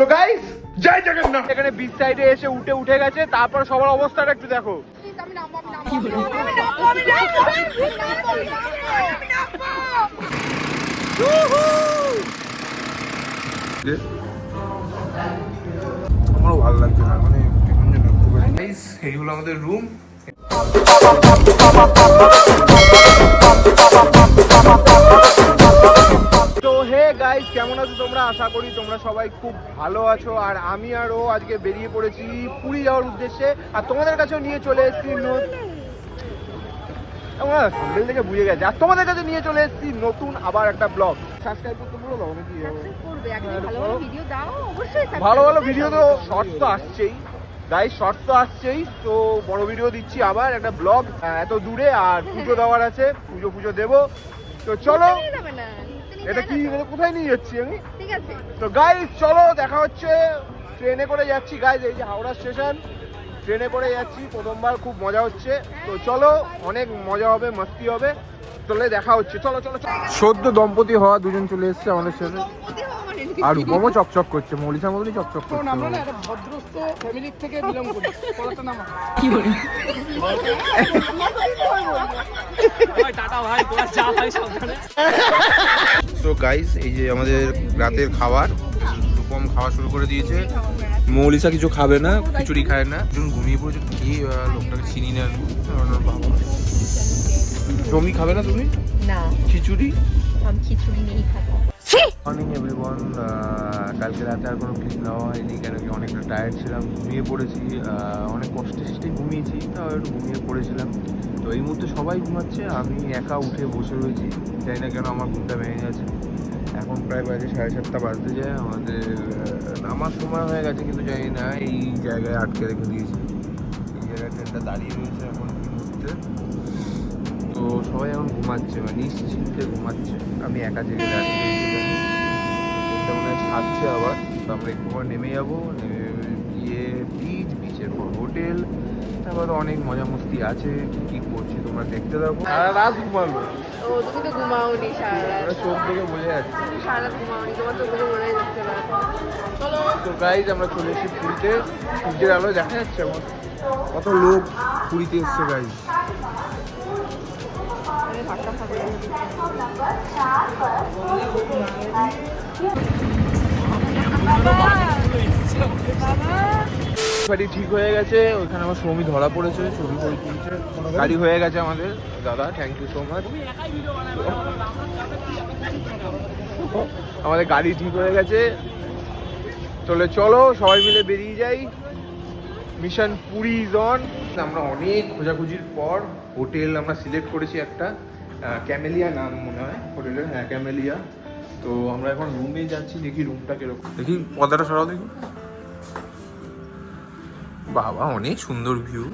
তো গাইস জয় জগন্নাথ এখানে বিচ সাইডে এসে উঠে উঠে গেছে তারপর সবার অবস্থাটা একটু দেখো আমারও ভালো লাগছে না মানে এই হলো আমাদের রুম আশা করি তোমরা সবাই খুব ভালো আছো। আর আমি আর ও আজকে বেরিয়ে পড়েছি পুরী যাওয়ার উদ্দেশ্যে। আর তোমাদের কাছেও নিয়ে চলে এসেছি ন- তোমরা থেকে বুঝে গেছে। আর তোমাদের কাছে নিয়ে চলে এসেছি নতুন আবার একটা ব্লগ সাবস্ক্রাইব করতে বলো দাও নাকি সাবস্ক্রাইব করবে। একদিন ভালো ভালো ভিডিও তো শর্টস তো আসছেই। গাইস শর্টস তো আসছেই। তো বড় ভিডিও দিচ্ছি আবার একটা ব্লগ এত দূরে আর পুজো দেওয়ার আছে। পুজো পুজো দেবো। তো চলো। এটা কি? কোথায় নিয়ে যাচ্ছি আমি? ঠিক আছে। তো গাইস চলো দেখা হচ্ছে। ট্রেনে করে যাচ্ছি গাইস এই যে হাওড়া স্টেশন। ট্রেনে করে যাচ্ছি প্রথমবার খুব মজা হচ্ছে। তো চলো অনেক মজা হবে মস্তি হবে। চলে দেখা হচ্ছে। চলো চলো সদ্য দম্পতি হওয়া দুজন চলে এসেছে আমাদের সাথে। মানে কি? আর রূপমও চকচক করছে মলিশা মতনই চকচক কারণ আমরা না করছে একটা ভদ্রস্থ ফ্যামিলির থেকে বিলং করি। পড়াটা নামা। সো গাইস এই যে আমাদের রাতের খাবার রূপম খাওয়া শুরু করে দিয়েছে। মৌলিসা কিছু খাবে না খিচুড়ি খায় না। একজন ঘুমিয়ে পড়েছে কি লোকটাকে চিনি না বাবা। জমি খাবে না তুমি? না। খিচুড়ি? আমি খিচুড়ি নিয়েই খাব। মর্নিং এভরিওয়ান কালকে রাতে আর কোনো ক্লিপ নেওয়া হয়নি কেন কি অনেকটা টায়ার্ড ছিলাম ঘুমিয়ে পড়েছি। অনেক কষ্টে সৃষ্টে ঘুমিয়েছি তাও একটু ঘুমিয়ে পড়েছিলাম। এই মুহূর্তে সবাই ঘুমাচ্ছে, আমি একা উঠে বসে রয়েছি, জানি না কেন আমার ঘুমটা ভেঙে গেছে। এখন প্রায় বাজে সাড়ে সাতটা বাজতে যায়, আমাদের নামার সময় হয়ে গেছে কিন্তু জানি না, এই জায়গায় আটকে রেখে দিয়েছি। এই জায়গায় ট্রেনটা দাঁড়িয়ে রয়েছে এখন এই মুহূর্তে। তো সবাই এখন ঘুমাচ্ছে মানে নিশ্চিন্তে ঘুমাচ্ছে। আমি একা জেগে দাঁড়িয়ে মনে হয় ছাড়ছে আবার। তো আমরা একটু নেমে যাব, নেমে গিয়ে বিচ বিচের পর হোটেল অনেক মজা মস্তি আছে। কি কি করছি তোমরা দেখতে থাকো। সারা রাত ঘুমাবো। ও তুমি তো ঘুমাওনি সারা রাত। চোখ দেখে বোঝা যাচ্ছে। সারা রাত ঘুমাওনি তোমার তো ঘুমো মনে যাচ্ছে না। চলো। তো গাইজ আমরা চলে এসেছি পুরীতে। সূর্যের আলো দেখা যাচ্ছে আমার। কত লোক পুরীতে এসছে গাইজ ধাক্কা গাড়ি ঠিক হয়ে গেছে, ওইখানে আমার সৌমি ধরা পড়েছে, ছবি করে তুলছে। গাড়ি হয়ে গেছে আমাদের। দাদা থ্যাংক ইউ সো মাচ আমাদের গাড়ি ঠিক হয়ে গেছে। চলে চলো, সবাই মিলে বেরিয়ে যাই। মিশন পুরী ইজ অন আমরা অনেক খোঁজাখুঁজির পর হোটেল আমরা সিলেক্ট করেছি একটা ক্যামেলিয়া নাম মনে হয় হোটেলের হ্যাঁ ক্যামেলিয়া তো আমরা এখন রুমে যাচ্ছি, দেখি রুমটা কীরকম। দেখি, পর্দাটা সরাও দেখি। বাবা, অনেক সুন্দর ভিউ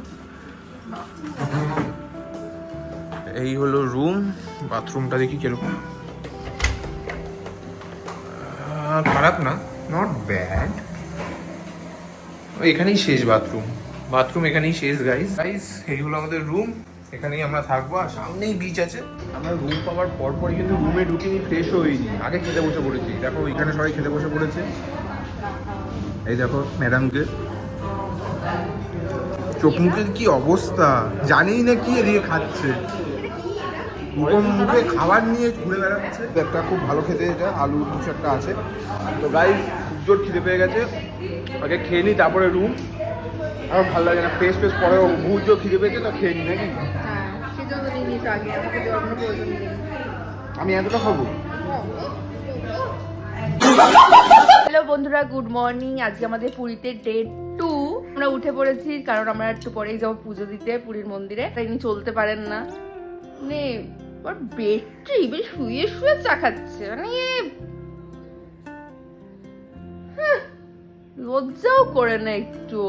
এই হলো রুম বাথরুমটা দেখি কীরকম। খারাপ না নট ব্যাড এখানেই শেষ বাথরুম বাথরুম এখানেই শেষ গাইস গাইস এই হলো আমাদের রুম এখানেই আমরা থাকব, আর সামনেই বিচ আছে। আমরা রুম পাওয়ার পর পরই কিন্তু রুমে ঢুকিনি ফ্রেশ হইনি আগে খেতে বসে পড়েছি। দেখো, এখানে সবাই খেতে বসে পড়েছে। এই দেখো ম্যাডামকে চোখ মুখের কি অবস্থা? জানেই না কি এদিকে খাচ্ছে। মুখে খাবার নিয়ে ঘুরে বেড়াচ্ছে। একটা খুব ভালো খেতে এটা আলু কিছু একটা আছে। তো খুব জোর খিদে পেয়ে গেছে। আগে খেয়ে নিই তারপরে রুম। আর ভালো লাগে না ফ্রেশ ফ্রেশ পরে বহুত জোর খিদে পেয়েছে তো খেয়ে নিই নাকি? হ্যাঁ আমি এতটা খাব? হ্যালো বন্ধুরা গুড মর্নিং আজকে আমাদের পুরীতে ডে টু আমরা উঠে পড়েছি, কারণ আমরা একটু পরেই যাব পুজো দিতে পুরীর মন্দিরে। তাই ইনি চলতে পারেন না। মানে ওর বেডটি বেশ শুয়ে শুয়ে চা খাচ্ছে। মানে লজ্জাও করে না একটু।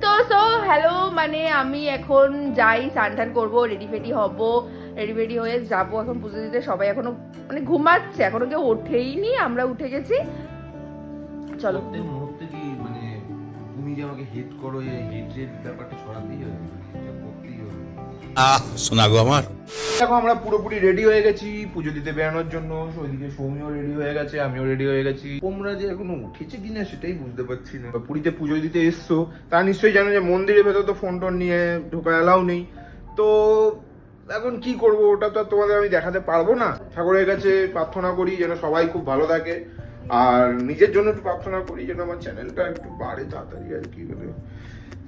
তো সো হ্যালো মানে আমি এখন যাই স্নান টান করব রেডি ফেডি হব। রেডি ফেডি হয়ে যাব এখন পুজো দিতে। সবাই এখনও মানে ঘুমাচ্ছে। এখনও কেউ ওঠেইনি। আমরা উঠে গেছি। চলো। তুমি যে আমাকে হেড করো এই হেড রেট ব্যাপারটা ছড়াতেই হবে করতেই হবে। আহ শোনা গো আমার। দেখো আমরা পুরোপুরি রেডি হয়ে গেছি পুজো দিতে বেরানোর জন্য। ওইদিকে সৌমিও রেডি হয়ে গেছে আমিও রেডি হয়ে গেছি। তোমরা যে এখনও উঠেছে কিনা সেটাই বুঝতে পারছি না। পুরীতে পুজো দিতে এসছো তা নিশ্চয়ই জানো যে মন্দিরের ভেতর তো ফোন টোন নিয়ে ঢোকা এলাও নেই। তো এখন কি করব ওটা তো তোমাদের আমি দেখাতে পারব না। ঠাকুরের কাছে প্রার্থনা করি যেন সবাই খুব ভালো থাকে। আর নিজের জন্য একটু প্রার্থনা করি যেন আমার চ্যানেলটা একটু বাড়ে তাড়াতাড়ি আর কি মানে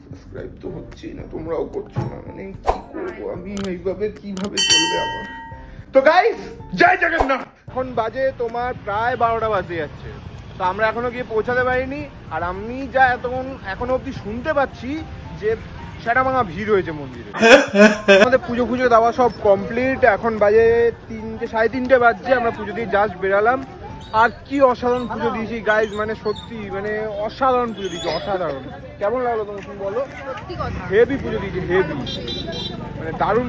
সাবস্ক্রাইব তো হচ্ছেই না, তোমরাও করছ না মানে কি করব? আমি এইভাবে কীভাবে চলবে আমার? তো গাইস জয় জগন্নাথ! এখন বাজে তোমার প্রায় বারোটা বাজে যাচ্ছে। তো আমরা এখনও গিয়ে পৌঁছাতে পারিনি, আর আমি যা এতক্ষণ এখনও অবধি শুনতে পাচ্ছি যে সেটা ভাঙা ভিড় হয়েছে মন্দিরে। আমাদের পুজো ফুজো দেওয়া সব কমপ্লিট এখন বাজে তিনটে, সাড়ে তিনটে বাজছে, আমরা পুজো দিয়ে জাস্ট বেরালাম। আর কি অসাধারণ পুজো দিয়েছি গাইজ মানে সত্যি মানে অসাধারণ পুজো দিয়েছি অসাধারণ। কেমন লাগল তোমার তুমি বলো? হেভি পুজো দিয়েছি হেভি মানে দারুণ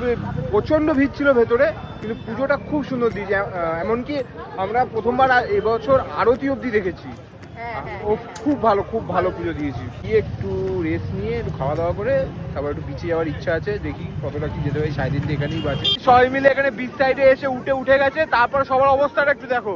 প্রচণ্ড ভিড় ছিল ভেতরে কিন্তু পুজোটা খুব সুন্দর দিয়েছে। এমনকি আমরা প্রথমবার এবছর আরতি অবধি দেখেছি। হ্যাঁ হ্যাঁ। ও খুব ভালো খুব ভালো পুজো দিয়েছি। গিয়ে একটু রেস্ট নিয়ে একটু খাওয়া দাওয়া করে তারপর একটু বিচে যাওয়ার ইচ্ছা আছে দেখি কতটা কি যেতে পারি সাড়ে তিনটে এখানেই বাজে। সবাই মিলে এখানে বিচ সাইডে এসে উঠে উঠে গেছে তারপর সবার অবস্থাটা একটু দেখো।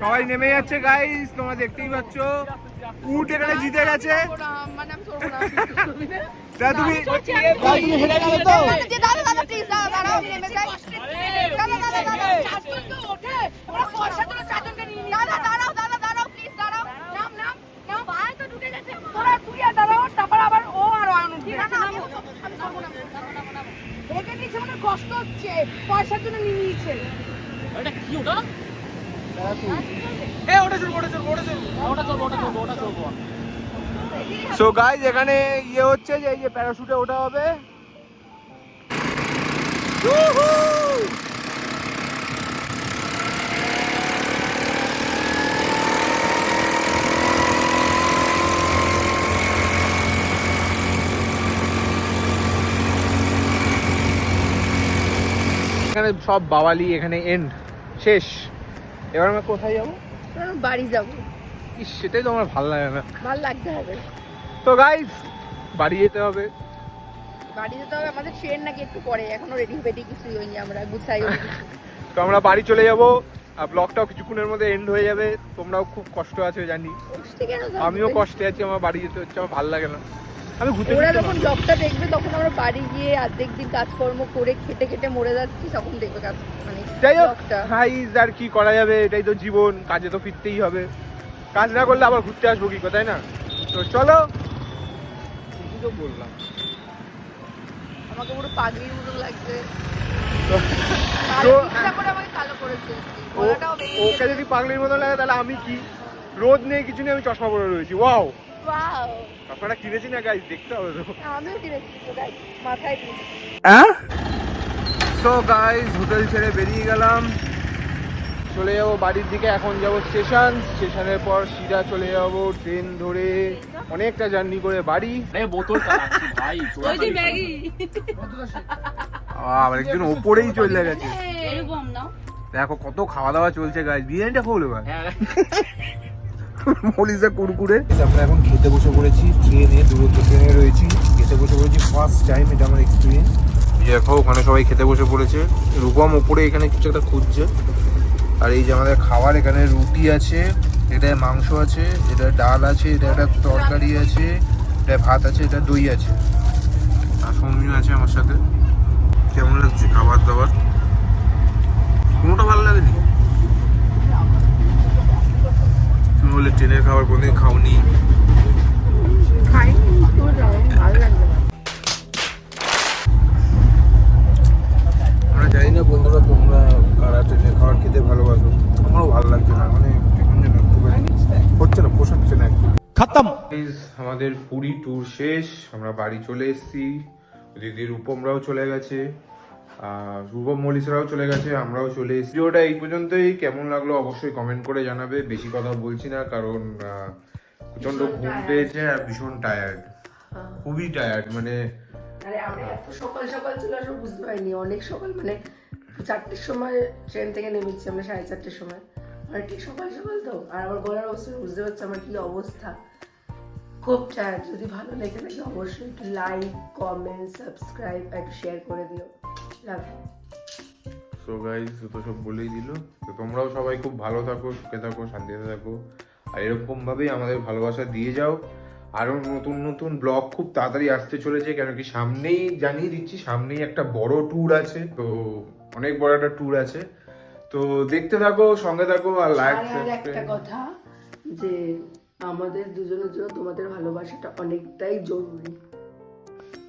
সবাই নেমে যাচ্ছে গাইস তোমরা দেখতেই পাচ্ছ। উট এখানে জিতে গেছে। তুমি তো কষ্ট হচ্ছে পয়সার জন্য নিয়ে নিয়েছে। সো গাইস এখানে ইয়ে হচ্ছে যে এই যে প্যারাশুটে ওঠা হবে! এখানে সব বাওয়ালি এখানে এন্ড শেষ। এবার আমরা কোথায় যাব? বাড়ি যাব। ইস, সেটাই তো আমার ভালো লাগে না। ভালো লাগতে হবে। তো গাইস বাড়ি যেতে হবে। বাড়ি যেতে হবে আমাদের ট্রেন নাকি একটু পরে। এখনও রেডি ফেডি কিছুই হয়নি আমরা গুছাই তো আমরা বাড়ি চলে যাব। আর ব্লগটাও কিছুক্ষণের মধ্যে এন্ড হয়ে যাবে। তোমরাও খুব কষ্ট আছে জানি। আমিও কষ্টে আছি আমার বাড়ি যেতে হচ্ছে আমার ভালো লাগে না। আমি ঘুরতে ওরা যখন ব্লগটা দেখবে তখন আমরা বাড়ি গিয়ে অর্ধেক দিন কাজকর্ম করে খেটে খেটে মরে যাচ্ছি তখন দেখবে কাজ মানে যাই হোক হাইজ আর কি করা যাবে এটাই তো জীবন কাজে তো ফিরতেই হবে। কাজ না করলে আবার ঘুরতে আসব কি কোথায় না? তো চলো তো বললাম। আমাকে পুরো পাগলির মতো লাগছে। ওকে যদি পাগলির মতো লাগে তাহলে আমি কি? রোদ নেই কিছু নেই আমি চশমা পরে রয়েছি। ওয়াও ওয়াও চশমাটা কিনেছি না গাইজ দেখতে হবে তো। আমিও কিনেছি তো মাথায় দিয়েছি। সো গাইজ হোটেল ছেড়ে বেরিয়ে গেলাম। চলে যাব বাড়ির দিকে এখন যাব স্টেশন। স্টেশনের পর সিধা চলে যাব ট্রেন ধরে। অনেকটা জার্নি করে বাড়ি। আবার একজন ওপরেই চলে গেছে। দেখো কত খাওয়া দাওয়া চলছে গাইজ বিরিয়ানিটা খাব এবার মলিজা কুরকুরে। আমরা এখন খেতে বসে পড়েছি ট্রেনে দূরত্ব ট্রেনে রয়েছি। খেতে বসে পড়েছি ফার্স্ট টাইম এটা আমার এক্সপিরিয়েন্স দেখো ওখানে সবাই খেতে বসে পড়েছে। রূপম ওপরে এখানে কিছু একটা খুঁজছে। আর এই যে আমাদের খাবার, এখানে রুটি আছে এটায় মাংস আছে, এটা ডাল আছে, এটা একটা তরকারি আছে, এটা ভাত আছে, এটা দই আছে। আর সৌমিও আছে আমার সাথে। কেমন লাগছে খাবার দাবার? কোনোটা ভালো লাগেনি? তুমি বলে ট্রেনের খাবার কোনোদিন খাওনি। খাই ভালো লাগছে আমাদের পুরী ট্যুর শেষ আমরা বাড়ি চলে এসেছি। দিদি রূপমরাও চলে গেছে আর শুভম মলিসরাও চলে গেছে আমরাও চলে এসেছি। ভিডিওটা এই পর্যন্তই কেমন লাগল অবশ্যই কমেন্ট করে জানাবে বেশি কথা বলছি না কারণ প্রচণ্ড ঘুম পেয়েছে আর ভীষণ টায়ার্ড খুবই টায়ার্ড মানে আরে আমরা এত সকাল সকাল চলে আসব বুঝতে পারিনি। অনেক সকাল মানে চারটের সময় ট্রেন থেকে নেমেছি আমরা সাড়ে চারটের সময়। আর ঠিক সকাল সকাল তো? আর আমার গলার অবস্থা বুঝতে পারছি আমার কি অবস্থা? খুব চায় যদি ভালো লেগে থাকে অবশ্যই একটু লাইক কমেন্ট সাবস্ক্রাইব একটু শেয়ার করে দিও। লাভ ইউ সো গাইজ তো সব বলেই দিল। তো তোমরাও সবাই খুব ভালো থাকো সুখে থাকো শান্তিতে থাকো। আর এরকমভাবেই আমাদের ভালোবাসা দিয়ে যাও। আরও নতুন নতুন ব্লগ খুব তাড়াতাড়ি আসতে চলেছে কেন কি সামনেই জানিয়ে দিচ্ছি সামনেই একটা বড় ট্যুর আছে। তো অনেক বড় একটা ট্যুর আছে। তো দেখতে থাকো সঙ্গে থাকো আর লাইক একটা কথা যে আমাদের দুজনের জন্য তোমাদের ভালোবাসাটা অনেকটাই জরুরি।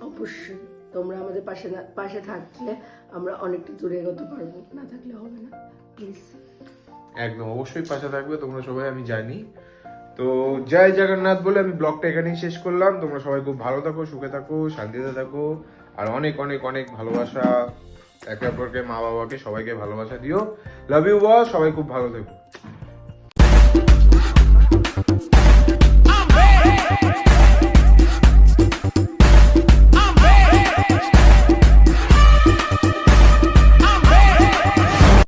অবশ্যই তোমরা আমাদের পাশে পাশে থাকলে আমরা অনেকটা দূরে এগোতে পারব, না থাকলে হবে না। প্লিজ একদম, অবশ্যই পাশে থাকবে, তোমরা সবাই, আমি জানি। তো জয় জগন্নাথ বলে আমি ব্লগটা এখানেই শেষ করলাম। তোমরা সবাই খুব ভালো থাকো, সুখে থাকো, শান্তিতে থাকো। আর অনেক অনেক অনেক ভালোবাসা একে অপরকে মা বাবাকে সবাইকে ভালোবাসা দিও। লাভ ইউ সবাই খুব ভালো থেকো।